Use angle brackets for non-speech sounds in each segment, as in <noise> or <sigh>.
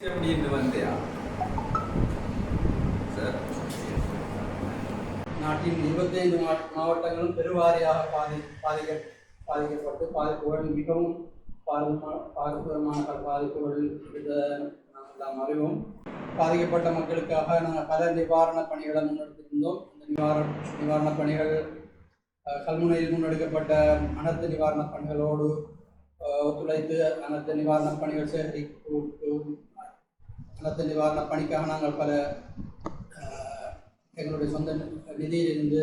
அப்படின்னு வந்தியா? சார். நாட்டின் இருபத்தைந்து மாவட்டங்களும் பெருவாரியாக பாதி பாதிக்க பாதிக்கப்பட்டு பாதிப்புகள் மிகவும் பாதிப்பு பாதிப்புகரமான பாதிப்புகள் நாம் அறிவோம். பாதிக்கப்பட்ட மக்களுக்காக நாங்கள் பல நிவாரணப் பணிகளை முன்னெடுத்திருந்தோம். இந்த நிவாரண நிவாரணப் பணிகள் கல்முனையில் முன்னெடுக்கப்பட்ட அனர்த்த நிவாரணப் பணிகளோடு ஒத்துழைத்து அனர்த்த நிவாரணப் பணிகள் சேகரிப்பு சத்த நிவாரணப் பணிக்காக நாங்கள் பல எங்களுடைய சொந்த நிதியிலிருந்து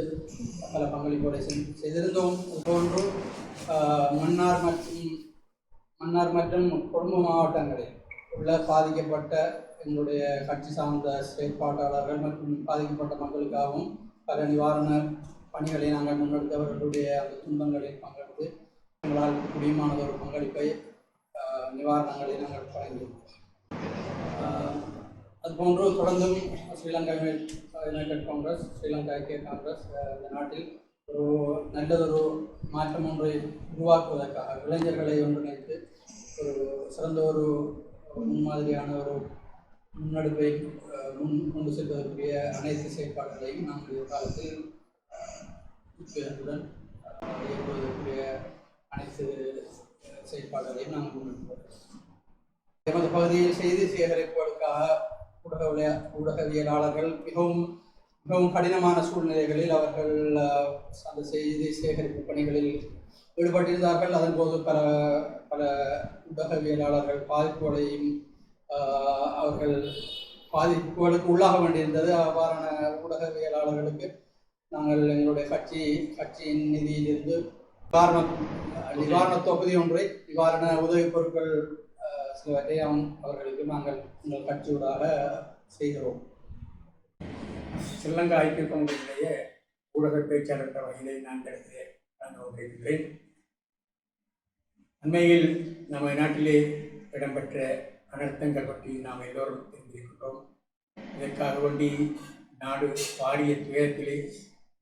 பல பங்களிப்புகளை செய்திருந்தோம். இதுபோன்று மன்னார் மற்றும் மன்னார் மற்றும் கொழும்பு மாவட்டங்களில் உள்ள பாதிக்கப்பட்ட எங்களுடைய கட்சி சார்ந்த செயற்பாட்டாளர்கள் மற்றும் பாதிக்கப்பட்ட மக்களுக்காகவும் பல நிவாரண பணிகளை நாங்கள் முன்னெடுத்தவர்களுடைய அந்த துன்பங்களில் பங்கெடுத்து எங்களால் முடியுமானது ஒரு பங்களிப்பை நிவாரணங்களை நாங்கள் வழங்கியிருக்கிறோம் அதுபோன்று தொடர்ந்தும் ஸ்ரீலங்கா யுனைடெட் காங்கிரஸ் ஸ்ரீலங்கா ஐக்கிய காங்கிரஸ் இந்த நாட்டில் ஒரு நல்லதொரு மாற்றம் ஒன்றை உருவாக்குவதற்காக இளைஞர்களை ஒன்றிணைத்து ஒரு சிறந்த ஒரு முன்மாதிரியான ஒரு முன்னெடுப்பை முன் கொண்டு செல்வதற்குரிய அனைத்து செயற்பாடுகளையும் நாங்கள் எதிர்காலத்தில் ஆஹ் இயக்குவதற்குரிய அனைத்து செயற்பாடுகளையும் நாம் முன்னெடுப்போம். எமது பகுதியில் செய்தி சேகரிப்புகளுக்காக ஊடகவிய ஊடகவியலாளர்கள் மிகவும் மிகவும் கடினமான சூழ்நிலைகளில் அவர்கள் அந்த செய்தி சேகரிப்பு பணிகளில் ஈடுபட்டிருந்தார்கள். அதன் போது பல பல ஊடகவியலாளர்கள் பாதிப்புகளையும் அவர்கள் பாதிப்புகளுக்கு உள்ளாக வேண்டியிருந்தது. அவ்வாறான ஊடகவியலாளர்களுக்கு நாங்கள் எங்களுடைய கட்சி கட்சியின் நிதியிலிருந்து நிவாரண நிவாரண தொகுதி ஒன்றை நிவாரண உதவிப் பொருட்கள் சிலவற்றை அவன் அவர்களுக்கு நாங்கள் உங்கள் கட்சியூடாக செய்கிறோம். ஸ்ரீலங்கா ஐக்கிய காங்கிரஸுடைய ஊடக பேச்சாளர் என்ற வகையிலே நான் இந்த கலந்து அண்மையில் நம்ம நாட்டிலே இடம்பெற்ற அனர்த்தங்கள் பற்றி நாம் எல்லோரும் தெரிந்திருக்கிறோம் இதற்காக வேண்டி நாடு பாரிய துயரத்திலே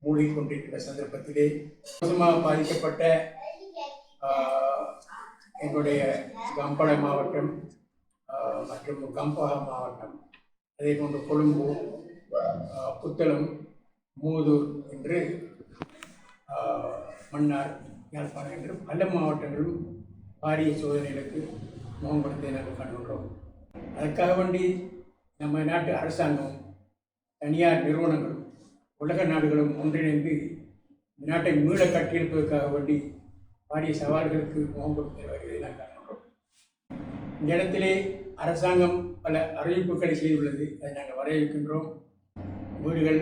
மூழ்கி கொண்டிருக்கிற சந்தர்ப்பத்திலே மோசமாக பாதிக்கப்பட்ட எங்களுடைய கம்பளை மாவட்டம் மற்றும் கம்பஹா மாவட்டம் அதே போன்று கொழும்பு புத்தளம் மூதூர் என்று மன்னார் யாழ்ப்பாணம் என்று பல மாவட்டங்களும் பாரிய சோதனைகளுக்கு முகப்படுத்தி நாங்கள் காண்கின்றோம் அதற்காக வேண்டி நம்ம நாட்டு அரசாங்கம் தனியார் நிறுவனங்களும் உலக நாடுகளும் ஒன்றிணைந்து நாட்டை மீள கட்டியெழுப்பதற்காக வேண்டி பாரிய சவால்களுக்கு முகம் கொடுத்து வருவதை நான் காண்கின்றோம் இந்த இடத்திலே அரசாங்கம் பல அறிவிப்புகளை செய்துள்ளது அதை நாங்கள் வரவேற்கின்றோம். வீடுகள்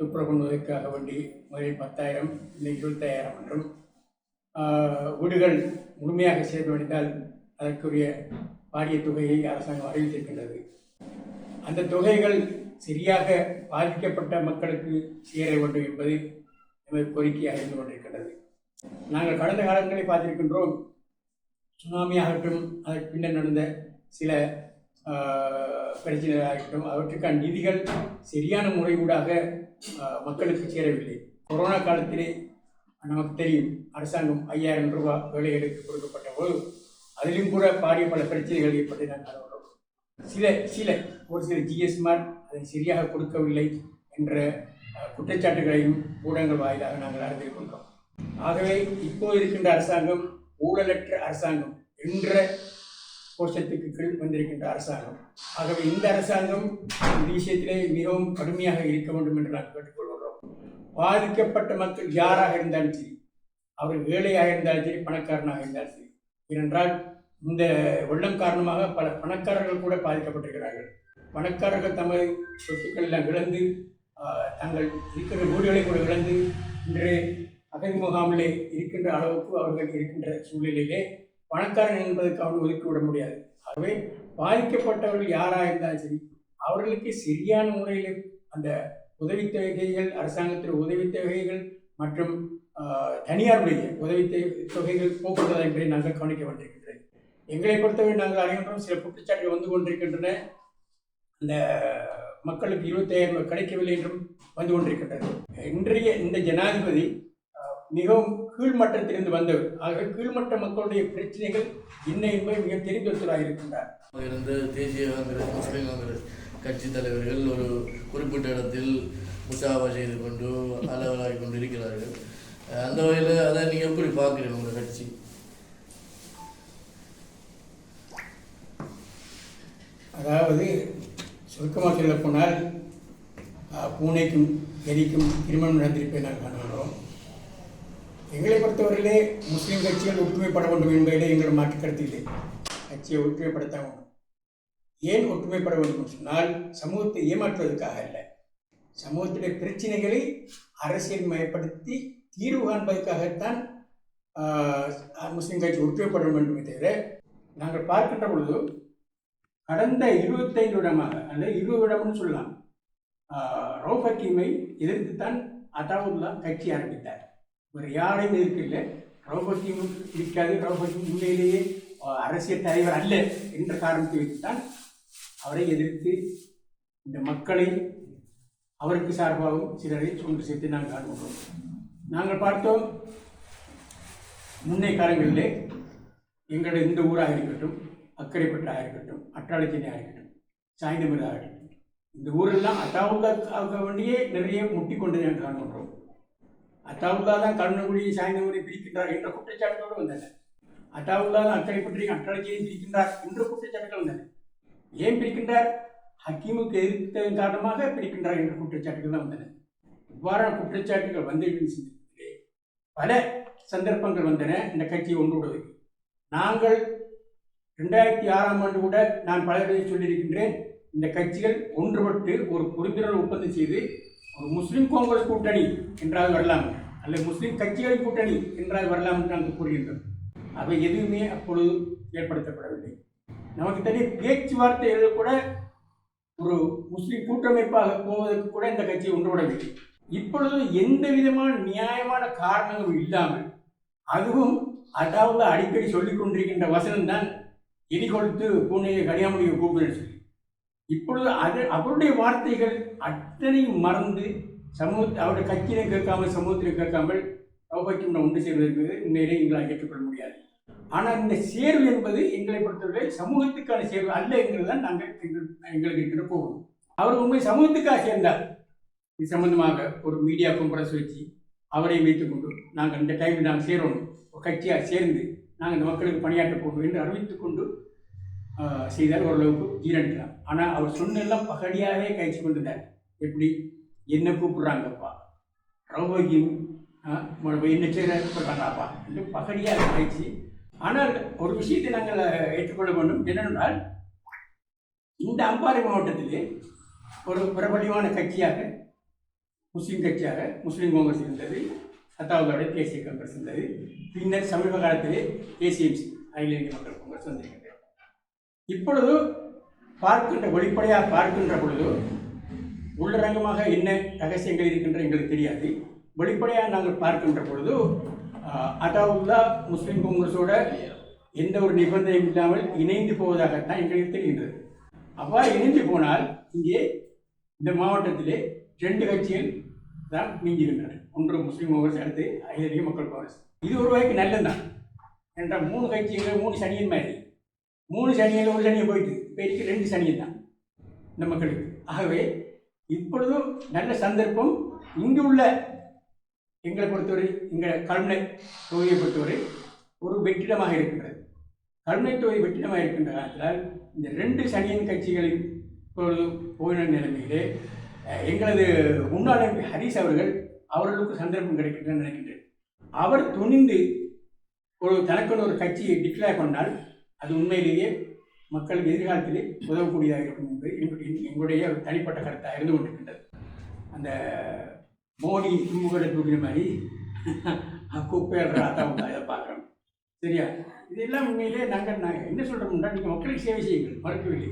துப்புற பண்ணுவதற்காக வேண்டி முதலில் பத்தாயிரம் இல்லை இருபத்தாயிரம் என்றும் வீடுகள் முழுமையாக சேதமடைந்தால் அதற்குரிய பாரிய தொகையை அரசாங்கம் அறிவித்திருக்கின்றது. அந்த தொகைகள் சரியாக பாதிக்கப்பட்ட மக்களுக்கு சேர வேண்டும் என்பது எமது கோரிக்கையாக இருந்து கொண்டிருக்கின்றது. நாங்கள் கடந்த காலங்களில் பார்த்திருக்கின்றோம். சுனாமி ஆகட்டும் அதற்கு பின்னர் நடந்த சில பிரச்சனைகள் பிரச்சனைகளாகட்டும் அவற்றுக்கான நிதிகள் சரியான முறையூடாக மக்களுக்கு சேரவில்லை. கொரோனா காலத்திலே நமக்கு தெரியும் அரசாங்கம் ஐயாயிரம் ரூபாய் வேலைகளுக்கு கொடுக்கப்பட்ட போது அதிலும் கூட பாரிய பல பிரச்சனைகள் ஏற்பட்டு நாங்கள் வரோம் சில சில ஒரு சில ஜிஎஸ்மார் அதை சரியாக கொடுக்கவில்லை என்ற குற்றச்சாட்டுகளையும் ஊடகங்கள் வாயிலாக நாங்கள் அறிந்திருக்கின்றோம் ஆகவே இப்போது இருக்கின்ற அரசாங்கம் ஊழலற்ற அரசாங்கம் என்ற கோஷத்துக்கு கீழ் வந்திருக்கின்ற அரசாங்கம். ஆகவே இந்த அரசாங்கம் இந்த விஷயத்திலே மிகவும் கடுமையாக இருக்க வேண்டும் என்று நான் கேட்டுக்கொள்கிறோம். பாதிக்கப்பட்ட மக்கள் யாராக இருந்தாலும் சரி அவர் ஏழையாக இருந்தாலும் சரி பணக்காரனாக இருந்தாலும் சரி ஏனென்றால் இந்த வெள்ளம் காரணமாக பல பணக்காரர்கள் கூட பாதிக்கப்பட்டிருக்கிறார்கள். பணக்காரர்கள் தமது சொத்துக்கள் எல்லாம் இழந்து தங்கள் இருக்கிற வீடுகளை கூட இழந்து இன்று அகதி முகாமிலே இருக்கின்ற அளவுக்கு அவர்கள் இருக்கின்ற சூழ்நிலையிலே பணக்காரன் என்பதற்கு ஒதுக்கி ஒதுக்கிவிட முடியாது. ஆகவே பாதிக்கப்பட்டவர்கள் யாராக இருந்தாலும் சரி அவர்களுக்கு சரியான முறையில் அந்த உதவித்தொகைகள் அரசாங்கத்தில் உதவித்தொகைகள் மற்றும் தனியாருடைய உதவித் தொகைகள் போக்குவரத்து என்பதை நாங்கள் கவனிக்க வேண்டியிருக்கின்றேன் எங்களை பொறுத்தவரை நாங்கள் அறிகின்றோம் சில குற்றச்சாட்டுகள் வந்து கொண்டிருக்கின்றன. அந்த மக்களுக்கு இருபத்தாயிரம் ரூபாய் கிடைக்கவில்லை என்றும் வந்து கொண்டிருக்கின்றது. இன்றைய இந்த ஜனாதிபதி மிகவும் கீழ்மட்டத்திலிருந்து வந்தவர் ஆக கீழ்மட்ட மக்களுடைய பிரச்சனைகள் என்ன என்பதை மிக தெரிந்தொருத்தராக இருக்கின்றார் இருந்த தேசிய காங்கிரஸ் முஸ்லிம் காங்கிரஸ் கட்சி தலைவர்கள் ஒரு குறிப்பிட்ட இடத்தில் முசாபா செய்து கொண்டு அளவலாகி கொண்டு இருக்கிறார்கள் அந்த வகையில் அதை நீங்கள் எப்படி பார்க்குறீங்க உங்கள் கட்சி? அதாவது சுருக்கமாக சொல்லப் போனால் அஹ், பூனைக்கும் எலிக்கும் திருமணம் நடந்திருப்பதை நாங்கள் காணுகிறோம் எங்களை பொறுத்தவரையிலே முஸ்லீம் கட்சிகள் ஒற்றுமைப்பட வேண்டும் என்பதிலே எங்கள் மாற்று கருத்து இல்லை கட்சியை ஒற்றுமைப்படுத்த வேண்டும் ஏன் ஒற்றுமைப்பட வேண்டும் சொன்னால் சமூகத்தை ஏமாற்றுவதற்காக அல்ல. சமூகத்துடைய பிரச்சனைகளை அரசியல் மயப்படுத்தி தீர்வு காண்பதற்காகத்தான் முஸ்லீம் கட்சி ஒற்றுமைப்பட வேண்டுமே தவிர நாங்கள் பார்க்கின்ற பொழுது கடந்த இருபத்தைந்து விடமாக அல்லது இருபது விடம்னு சொல்லலாம் ஆஹ், ரவுஃப் ஹக்கீமை எதிர்த்துத்தான் அதாவுல்லா கட்சி ஆரம்பித்தார். ஒரு யாரையும் எதிர்க்கல இல்லை ஹக்கீம் இருக்காது. ரவுஃப் உண்மையிலேயே அரசியல் தலைவர் அல்ல என்ற காரணத்தை வைத்துத்தான் அவரை எதிர்த்து இந்த மக்களை அவருக்கு சார்பாகவும் சிலரை ஒன்று சேர்த்து நாங்கள் காண்கிறோம் நாங்கள் பார்த்தோம் முன்னைய காலங்களிலே எங்களது இந்த ஊராக இருக்கட்டும் அக்கரைப்பட்டாக இருக்கட்டும் அட்டாளச்சேரியாக இருக்கட்டும் சாய்ந்தமிராக இருக்கட்டும் இந்த ஊரெல்லாம் அத்தாவுல்லாக்காக வேண்டியே நிறைய முட்டி கொண்டு நாங்கள் காண்கின்றோம் அத்தாவுல்லா தான் கருணகுடியை சாய்ந்தவரை பிரிக்கின்றார் என்ற குற்றச்சாட்டுகளோடு வந்தன. அத்தாவுல்லா தான் பற்றி அட்டாளச்சேரியை பிரிக்கின்றார் என்ற குற்றச்சாட்டுகள் வந்தன. ஏன் பிரிக்கின்றார்? ஹக்கீமுக்கு எதிர்த்ததன் காரணமாக பிரிக்கின்றார் என்ற குற்றச்சாட்டுகள் தான் வந்தன. இவ்வாறான குற்றச்சாட்டுகள் வந்ததின் பல சந்தர்ப்பங்கள் வந்தன இந்த கட்சி ஒன்றுவிடுவதற்கு நாங்கள் ரெண்டாயிரத்தி ஆறாம் ஆண்டு கூட நான் பல சொல்லியிருக்கின்றேன் இந்த கட்சிகள் ஒன்றுபட்டு ஒரு புரிந்துணர்வு ஒப்பந்தம் செய்து ஒரு முஸ்லிம் காங்கிரஸ் கூட்டணி என்றால் வரலாம். அல்லது முஸ்லிம் கட்சிகளின் கூட்டணி என்றால் வரலாம் என்று நாங்கள் கூறுகின்றோம். அவை எதுவுமே அப்பொழுது ஏற்படுத்தப்படவில்லை. நமக்கு தெரியும் பேச்சுவார்த்தைகள் கூட ஒரு முஸ்லீம் கூட்டமைப்பாக போவதற்கு கூட இந்த கட்சி ஒன்றுபடவில்லை. இப்பொழுது எந்த விதமான நியாயமான காரணங்களும் இல்லாமல் அதுவும் அதாவது அடிக்கடி சொல்லிக் கொண்டிருக்கின்ற வசனம் தான் எலி கொடுத்து பூனையை கனியாமுடியை கூப்பிடுன்னு சொல்லி. இப்பொழுது அது அவருடைய வார்த்தைகள் அத்தனையும் மறந்து சமூகத்தை அவருடைய கட்சியிலும் கேட்காமல் சமூகத்திலும் கேட்காமல் சௌபாக்கியம் ஒன்று சேர்வதற்கு உண்மையிலே எங்களால் ஏற்றுக்கொள்ள முடியாது. ஆனால் இந்த சேர்வு என்பது எங்களை பொறுத்தவரை சமூகத்துக்கான சேர்வு அல்ல என்கிறது தான் நாங்கள் எங்கள் எங்களுக்கு இருக்கிற போகும் அவர் உண்மை சமூகத்துக்காக சேர்ந்தார். இது சம்பந்தமாக ஒரு மீடியா கான்ஃபரன்ஸ் வச்சு அவரை வைத்துக்கொண்டு நாங்கள் இந்த டைமில் நாங்கள் சேரணும். ஒரு கட்சியாக சேர்ந்து நாங்கள் இந்த மக்களுக்கு பணியாற்ற போகணும் என்று அறிவித்துக்கொண்டு செய்தார் ஓரளவுக்கு ஜீரணிக்கலாம் ஆனால் அவர் சொன்னெல்லாம் பகடியாகவே கழிச்சு கொண்டிருந்தார் எப்படி? என்ன கூப்பிட்றாங்கப்பா? ரௌபகியம் என்ன செய்கிற சொல்கிறாங்கப்பா என்று பகடியாக கழிச்சு ஆனால் ஒரு விஷயத்தை நாங்கள் ஏற்றுக்கொள்ள வேண்டும். என்னென்றால் இந்த அம்பாறை மாவட்டத்திலே ஒரு பிரபலமான கட்சியாக முஸ்லீம் கட்சியாக முஸ்லீம் காங்கிரஸ் இருந்தது அத்தாவதோட தேசிய காங்கிரஸ் இருந்தது. பின்னர் சமீப காலத்திலே ஏசிஎம்சி அகில இந்திய மக்கள் காங்கிரஸ் வந்திருக்கிறது. இப்பொழுது பார்க்கின்ற வெளிப்படையாக பார்க்கின்ற பொழுது உள்ளரங்கமாக என்ன ரகசியங்கள் இருக்கின்ற எங்களுக்கு தெரியாது. வெளிப்படையாக நாங்கள் பார்க்கின்ற பொழுது அதாவுல்லா முஸ்லீம் காங்கிரஸோட எந்த ஒரு நிபந்தனையும் இல்லாமல் இணைந்து போவதாகத்தான் எங்களுக்கு தெரிகின்றது. அவ்வாறு இணைந்து போனால் இங்கே இந்த மாவட்டத்திலே ரெண்டு கட்சிகள் தான் நீங்கியிருந்தன ஒன்று முஸ்லீம் காங்கிரஸ் அடுத்து அகில மக்கள் காங்கிரஸ். இது ஒரு வகைக்கு நல்லதுதான். என்ற மூணு கட்சிகள் மூணு சனியின் மாதிரி. மூணு சனியில் ஒரு சனியை போயிட்டு இப்போ ரெண்டு சனியன் தான் இந்த மக்களுக்கு. ஆகவே இப்பொழுதும் நல்ல சந்தர்ப்பம் இங்கு உள்ள எங்களை பொறுத்தவரை எங்கள் கல்முனை தொகுதியை பொறுத்தவரை ஒரு வெற்றிடமாக இருக்கின்றது. கல்முனை தொகுதி வெற்றிடமாக இருக்கின்ற காலத்தில் இந்த ரெண்டு சனியின் கட்சிகளின் இப்பொழுது போயின நிலைமையிலே எங்களது முன்னாள் எம்பி ஹரிஸ் அவர்கள் அவர்களுக்கு சந்தர்ப்பம் கிடைக்கின்றன நினைக்கின்றேன். அவர் துணிந்து ஒரு தனக்குன்னு ஒரு கட்சியை டிக்ளேர் பண்ணால் அது உண்மையிலேயே மக்களுக்கு எதிர்காலத்திலே உதவக்கூடியதாக இருக்கும் என்று எங்களுடைய எங்களுடைய ஒரு தனிப்பட்ட கருத்தாக இருந்து கொண்டிருக்கின்றது. அந்த மோடி தும்புகளை தூக்கின மாதிரி <laughs> குப்பையல்ற அதான் அதை பார்க்குறோம். சரியா? இதெல்லாம் உண்மையிலே நாங்கள் நாங்கள் என்ன சொல்கிறோம்னா நீங்கள் மக்களுக்கு சேவை செய்யுங்கள். மறக்கவில்லை.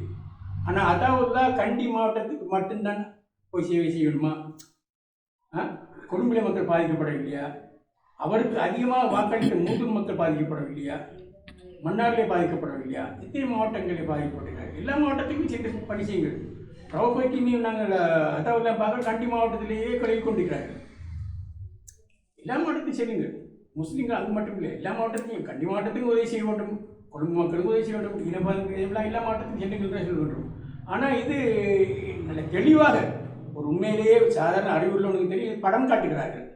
ஆனால் அதாவதுல கண்டி மாவட்டத்துக்கு மட்டும்தான் போய் சேவை செய்யணுமா? ஆ? கொடும்பிலை மக்கள் பாதிக்கப்படவில்லையா? அவருக்கு அதிகமாக வாக்களித்த மூன்று மக்கள் பாதிக்கப்படவில்லையா? மன்னாரிலே பாதிக்கப்படவில்லையா இத்தனை மாவட்டங்களில் பாதிக்கப்பட்டிருக்காங்க எல்லா மாவட்டத்துக்கும் சென்று பணி செய்யுங்கள் ரவுபட்டினையும் நாங்கள் அதாவது பார்க்க கண்டி மாவட்டத்திலேயே கழுவி கொண்டிருக்கிறார்கள். எல்லா மாவட்டத்தையும் செய்யுங்கள் முஸ்லீம்கள் அது மட்டும் இல்லை. எல்லா மாவட்டத்தையும் கண்டி மாவட்டத்துக்கும் உதவி செய்ய வேண்டும். குடும்ப மக்களுக்கும் உதவி செய்ய வேண்டும். இனபாதம் எல்லா மாவட்டத்தையும் செல்லுங்கள் வேண்டும். ஆனால் இது நல்ல தெளிவாக ஒரு உண்மையிலேயே சாதாரண அறிவுள்ளவனுக்கு தெரியும். படம் காட்டுகிறார்கள்.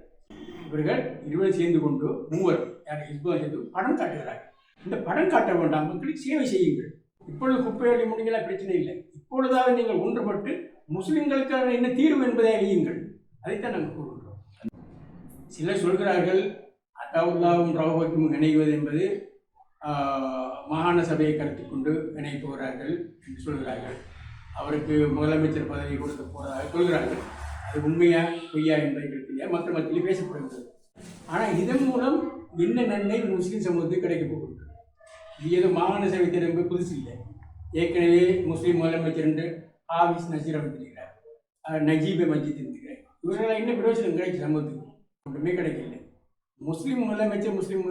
இவர்கள் இருவரை சேர்ந்து கொண்டு மூவர் யார் இஸ்போ சேர்ந்து படம் காட்டுகிறார்கள். இந்த படம் காட்ட வேண்டாம். மக்களுக்கு சேவை செய்யுங்கள். இப்பொழுது குப்பையொழி முடிஞ்சலாம் பிரச்சனை இல்லை. இப்பொழுதாவது நீங்கள் ஒன்றுபட்டு முஸ்லிம்களுக்கான என்ன தீர்வு என்பதை அறியுங்கள். அதைத்தான் நாங்கள் கூறுகின்றோம். சிலர் சொல்கிறார்கள் அத்தாவுல்லாவும் ரவுபத்தும் இணைவது என்பது மாகாண சபையை கருத்து கொண்டு இணைய போகிறார்கள் என்று சொல்கிறார்கள். அவருக்கு முதலமைச்சர் பதவி கொடுக்க போவதாக சொல்கிறார்கள். அது உண்மையா பொய்யா என்பதை தெரியாது. மக்கள் மத்தியில் பேசப்படுகிறது. ஆனால் இதன் மூலம் என்ன நன்மை முஸ்லீம் சமூகத்துக்கு கிடைக்கப் இது ஏதோ மாகாண சபை தேர்வு புதுசு இல்லை. ஏற்கனவே முஸ்லீம் முதலமைச்சர் என்று ஆபிஸ் நசீர் அமைத்திருக்கிறார் நஜீபை மஜித் இருக்கிறார் இவர்களால் என்ன பிரயோஜனம் கிடைக்கும் சமூகத்துக்கு? ஒன்றுமே கிடைக்கல. முஸ்லீம் முதலமைச்சர் முஸ்லீம்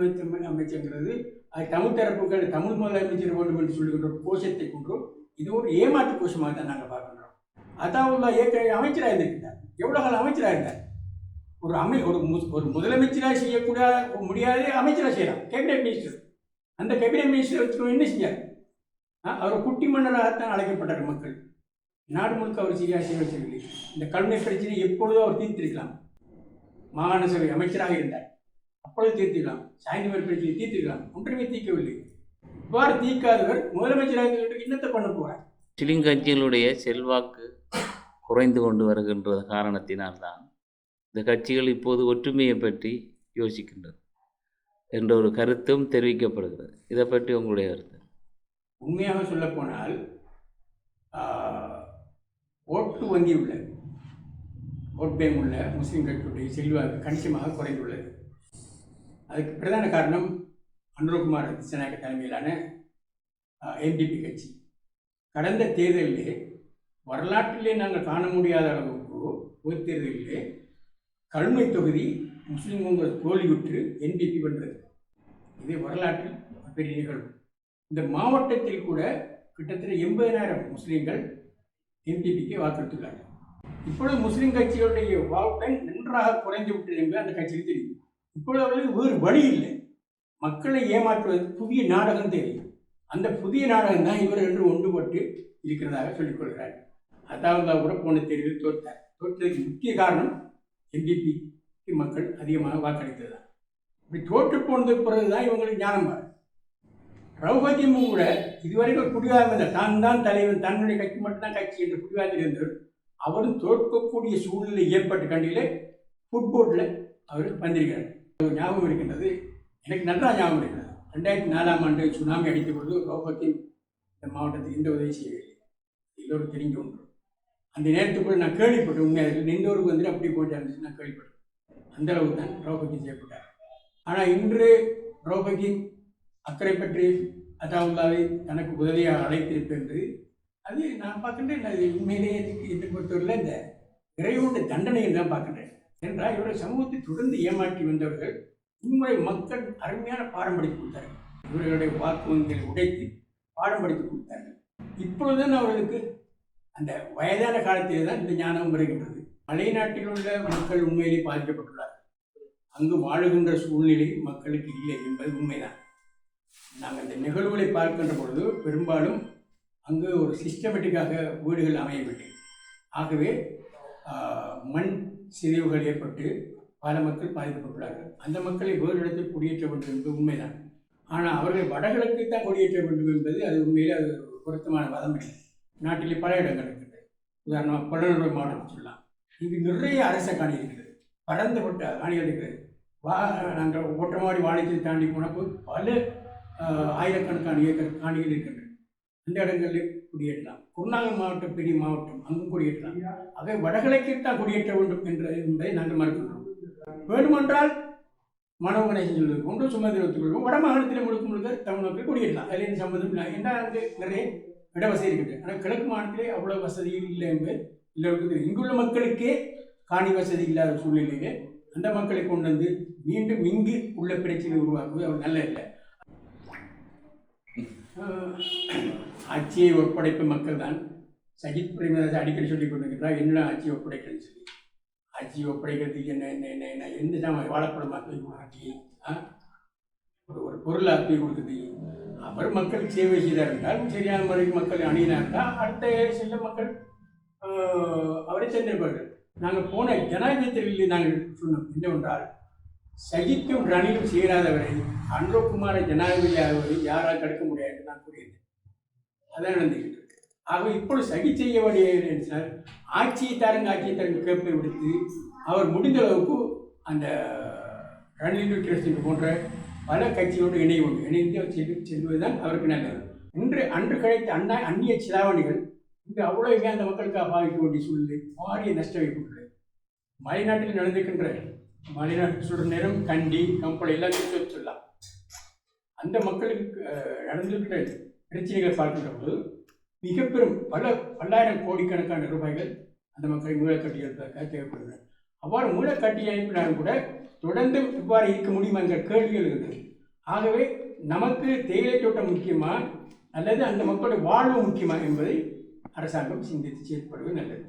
அமைச்சர்ங்கிறது அது தமிழ் தரப்புக்கான தமிழ் முதலமைச்சர் வேண்டும் என்று சொல்லுகின்ற ஒரு கோஷத்தை கொண்டு இது ஒரு ஏமாற்று கோஷமாக தான் நாங்கள் பார்க்கின்றோம். அதாவுல்லா ஏற்கனவே அமைச்சராக இருந்திருக்கிறார். எவ்வளோ காலம் அமைச்சராக இருந்தார்? ஒரு அமை ஒரு ஒரு முதலமைச்சராக செய்யக்கூட முடியாத அமைச்சராக செய்யலாம். கேபினட் மினிஸ்டர் அந்த கேபினெட் மினிஸ்டர் வச்சு என்ன செஞ்சார் அவர் குட்டி மன்னராகத்தான் அழைக்கப்பட்டார் மக்கள். நாடு முழுக்க அவர் சரியாக செய்ய இந்த கல்வி பிரச்சனை எப்பொழுதோ அவர் தீர்த்திருக்கலாம். மாகாண சபை அமைச்சராக இருந்தார். அப்பொழுது தீர்த்திருக்கலாம். சாய்ந்தவர் பிரச்சனை தீர்த்திருக்கலாம். ஒன்றுமே தீர்க்கவில்லை. இவ்வாறு தீர்க்காதவர் முதலமைச்சராக இருந்துட்டு என்னத்தை பண்ண போகிறார் சிலிங்கட்சிகளுடைய கட்சிகளுடைய செல்வாக்கு குறைந்து கொண்டு வருகின்ற காரணத்தினால்தான் இந்த கட்சிகள் இப்போது ஒற்றுமையை பற்றி யோசிக்கின்றது என்ற ஒரு கருத்தும் தெரிவிக்கப்படுகிறது. இதை பற்றி உங்களுடைய கருத்து? உண்மையாக சொல்லப்போனால் ஓட்டு வங்கி உள்ள ஓட் பேங்க் உள்ள முஸ்லீம் கட்சியுடைய செல்வாக்கு கணிசமாக குறைந்துள்ளது. அதுக்கு பிரதான காரணம் அனுரகுமார் திசநாயக்க தலைமையிலான என்டிபி கட்சி. கடந்த தேர்தலிலே வரலாற்றிலே நாங்கள் காண முடியாத அளவுக்கு பொது தேர்தலிலே கல்மை தொகுதி முஸ்லீம்கள் தோல்வியுற்று என்பிபி வென்றது. இது வரலாற்றில் பெரிய நிகழ்வு இந்த மாவட்டத்தில் கூட கிட்டத்தட்ட எண்பதனாயிரம் முஸ்லீம்கள் எம்பிபிக்கு வாக்களித்துள்ளார்கள். இப்பொழுது முஸ்லீம் கட்சிகளுடைய வாழ்க்கை நன்றாக குறைந்து விட்டது என்பது அந்த கட்சியில் தெரியும். இப்பொழுது அவர்களுக்கு வேறு வழி இல்லை. மக்களை ஏமாற்றுவது புதிய நாடகம் தெரியும் அந்த புதிய நாடகம் தான் இவர் என்று ஒன்றுபட்டு இருக்கிறதாக சொல்லிக்கொள்கிறார் அதாவது கூட போன தேர்தலில் தோற்றார். தோற்றதுக்கு முக்கிய காரணம் என்டிபிக்கு மக்கள் அதிகமாக வாக்களித்தது தான். இப்படி தோற்று போனதுக்கு பிறகு தான் இவங்களுக்கு ஞானம் வரும். ரவுபதியும் கூட இதுவரைக்கும் குடிவாக தான் தான் தலைவன் தன்னுடைய கட்சி மட்டும்தான் கட்சி என்று குடிவாக இருந்தவர். அவரும் தோற்கக்கூடிய சூழ்நிலை ஏற்பட்ட கண்டிலே ஃபுட்போர்ட்டில் அவர் வந்திருக்கிறார். ஞாபகம் இருக்கின்றது. எனக்கு நல்லா ஞாபகம் இருக்கிறது. ரெண்டாயிரத்தி நாலாம் ஆண்டு சுனாமி அடித்த பொழுது ரவுபத்தின் இந்த மாவட்டத்துக்கு எந்த உதவி செய்யவில்லை. எல்லோரும் தெரிஞ்ச ஒன்று அந்த நேரத்துக்குள்ள நான் கேள்விப்பட்டேன். உண்மையாக நின்றவருக்கு வந்துட்டு அப்படி போயிட்டாருன்னு நான் கேள்விப்பட்டேன். அந்த அளவுக்கு தான் திரௌபதி செய்யப்பட்டார். ஆனால் இன்று திரௌபதி அக்கறை பற்றி அதாவுல்லாவை தனக்கு உதவியாக அழைத்திருப்பது அது நான் பார்க்கின்றேன். அது உண்மையிலேயே இதுக்கு இதை பொறுத்தவரையில் இந்த இறைவனுடைய தண்டனையை தான் பார்க்கின்றேன். என்றால் இவருடைய சமூகத்தை தொடர்ந்து ஏமாற்றி வந்தவர்கள் இம்முறை மக்கள் அருமையான பாடம் படித்து கொடுத்தார்கள். இவர்களுடைய வாக்கு உடைத்து பாடம் படித்து கொடுத்தார்கள். இப்பொழுதுதான் அவர்களுக்கு அந்த வயதான காலத்திலே தான் இந்த ஞானம் வருகின்றது. மலைநாட்டில் உள்ள மக்கள் உண்மையிலே பாதிக்கப்பட்டுள்ளார்கள். அங்கு வாழுகின்ற சூழ்நிலை மக்களுக்கு இல்லை என்பது உண்மைதான். நாங்கள் இந்த நிகழ்வுகளை பார்க்கின்ற பொழுது பெரும்பாலும் அங்கு ஒரு சிஸ்டமேட்டிக்காக வீடுகள் அமையவில்லை. ஆகவே மண் சிதைவுகள் ஏற்பட்டு பல மக்கள் பாதிக்கப்பட்டுள்ளார்கள். அந்த மக்களை வேறு இடத்தில் குடியேற்ற வேண்டும் என்பது உண்மைதான். ஆனால் அவர்கள் வடகிழக்கு தான் குடியேற்ற வேண்டும் என்பது அது உண்மையிலே அது பொருத்தமான வதம் இல்லை. நாட்டிலே பல இடங்கள் இருக்குது. உதாரணமாக புலனறுவை மாவட்டம் சொல்லலாம். இங்கு நிறைய அரச காணி இருக்குது. பரந்துபட்ட காணிகள் இருக்குது. வா நாங்கள் ஓட்டமாடி வாணியத்தை தாண்டி போனப்போ பல ஆயிரக்கணக்கான ஏக்கர் காணிகள் இருக்கின்றன. அந்த இடங்களில் குடியேற்றலாம். குருநாகல் மாவட்டம் பெரிய மாவட்டம் அங்கும் குடியேற்றலாம். ஆக வடகிழக்கில் தான் குடியேற்ற வேண்டும் என்ற என்பதை நாங்கள் மறுக்கின்றோம். வேண்டுமென்றால் மனோ சொல்வது போன்று சுமதி ஒத்துக்கொள்வோம் வட மாகாணத்தில் முழுக்க முழுக்க தமிழ்நாட்டில் குடியேற்றலாம். அதில் சம்மதம் சம்மந்தம் இல்லை. ஏன்னா நிறைய இட வசதி இருக்குது. ஆனால் கிழக்கு மாநிலத்திலே அவ்வளோ வசதியும் இல்லை என்பது எல்லோருக்கும் இங்குள்ள மக்களுக்கே காணி வசதி இல்லாத சூழ்நிலையிலே அந்த மக்களை கொண்டு வந்து மீண்டும் இங்கு உள்ள பிரச்சனை உருவாக்குவது அவர் நல்ல இல்லை ஆட்சியை ஒப்படைப்பு மக்கள் தான் சஜித் பிரேமதாஸ் அடிக்கடி சொல்லி கொண்டிருக்கிறார் என்ன ஆட்சியை ஒப்படைக்கிறேன்னு சொல்லி? ஆட்சி ஒப்படைக்கிறதுக்கு என்ன என்ன என்ன என்ன எந்த சாம வாழைப்பழமாக ஒரு ஒரு பொருளாக போய் கொடுக்குறது அவர் மக்களுக்கு சேவை செய்தார் என்றால் சரியான முறையில் மக்கள் அணியினார் என்றால் அடுத்த சில மக்கள் அவரை சென்றிருப்பார்கள் நாங்கள் போன ஜனாதிபதி தேர்தலில் நாங்கள் சொன்னோம் என்னவென்றால் சகிக்கும் ரணிலும் சேராதவரை அன்றகுமார ஜனாதிபதி ஆகுவதை யாரால் தடுக்க முடியாது என்று நான் கூறியிருந்தேன் அதான் நடந்துகிட்டு இருக்கு. ஆக இப்பொழுது சகி செய்ய வேண்டியது என்றால் ஆட்சியை தாருங்க ஆட்சியை தாருங்க கேட்பை விடுத்து அவர் முடிந்த அளவுக்கு அந்த ரணில் விக்ரமசிங்க போன்ற பல கட்சியோடு இணைவோம். இணைந்து சென்று செல்வதுதான் அவருக்கு நல்லது. இன்று அன்று கிடைத்த அண்ணா அந்நிய சிலாவணிகள் இன்று அவ்வளவு அந்த மக்களுக்காக பாதிக்க வேண்டிய சூழ்நிலை பாரிய நஷ்டம் ஏற்பட்டுள்ளது மலைநாட்டில் நடந்திருக்கின்ற மலைநாட்டு சொல்ற நேரம் கண்டி கம்பளை எல்லாத்தையும் சொல்லி சொல்லலாம். அந்த மக்களுக்கு நடந்திருக்கிற பிரச்சனைகளை பார்க்கின்ற போது மிக பெரும் பல பல்லாயிரம் கோடிக்கணக்கான ரூபாய்கள் அந்த மக்களை மூலக்கட்டி எழுப்பதற்காக தேவைப்படுகிறது அவ்வாறு மூலக்கட்டி அனுப்பினாலும் கூட தொடர்ந்து இவ்வாறு இருக்க முடியுமா என்ற கேள்விகள் இருக்குது ஆகவே நமக்கு தேயிலை தோட்டம் முக்கியமா? அல்லது அந்த மக்களுடைய வாழ்வு முக்கியமா என்பதை அரசாங்கம் சிந்தித்து செயல்படுவது நல்லது.